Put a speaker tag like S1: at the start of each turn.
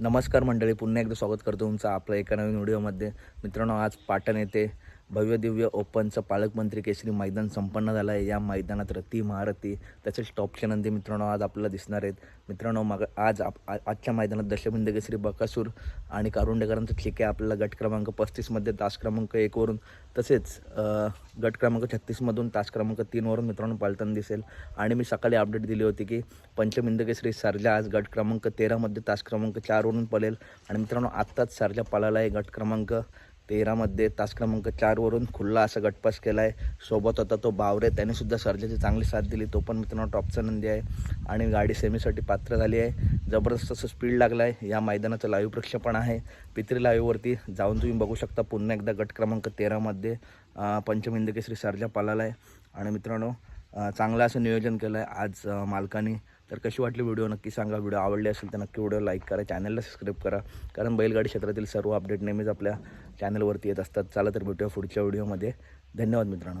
S1: नमस्कार मंडळी पुन्हा एकदा स्वागत करतो तुमचं आपल्या एका नवीन व्हिडिओमध्ये. मित्रांनो आज पाटण येथे भव्य दिव्य ओपनचं पालकमंत्री केसरी मैदान संपन्न झालं आहे. या मैदानात रती महारथी तसेच टॉपचे नंदी मित्रांनो आज आपल्याला दिसणार आहेत. मित्रांनो मग आज आप आ- आजच्या मैदानात दशबिंद केसरी बकासूर आणि कारुंडेकरांचं ठिके आपल्याला गट क्रमांक पस्तीसमध्ये तास क्रमांक एकवरून तसेच गट क्रमांक छत्तीसमधून तास क्रमांक तीनवरून मित्रांनो पालताना दिसेल. आणि मी सकाळी अपडेट दिली होती की पंचमिंद केसरी सरजा आज गट क्रमांक तेरामध्ये तास क्रमांक चारवरून पळेल. आणि मित्रांनो आत्ताच सरजा पळाला आहे गट क्रमांक तेरामध्ये तास क्रमांक चारवरून खुल्ला असा गटपास केला आहे सोबत होता तो बावरे. त्यानेसुद्धा सर्जाची चांगली साथ दिली. तो पण मित्रांनो टॉपचा नंदी आहे. आणि गाडी सेमीसाठी पात्र झाली आहे. जबरदस्त असं स्पीड लागला आहे या मैदानाचं लाईव्ह प्रक्षेपण आहे. पित्री लाईव्हवरती जाऊन तुम्ही बघू शकता पुन्हा एकदा गट क्रमांक तेरामध्ये अं, पंचमिंद केसरी सर्जा पालाला आहे आणि मित्रांनो चांगलं असं नियोजन केलं आहे आज मालकानी मालकाने तर कशी वाटली व्हिडिओ? नक्की सांगा. व्हिडिओ आवडली असेल तर नक्की व्हिडिओ लाईक करा चॅनलला सबस्क्राईब करा. कारण बैलगाडी क्षेत्रातील सर्व अपडेट नेहमीच आपल्या चॅनलवरती येत असतात. चला तर भेटूया पुढच्या व्हिडिओमध्ये. धन्यवाद मित्रांनो.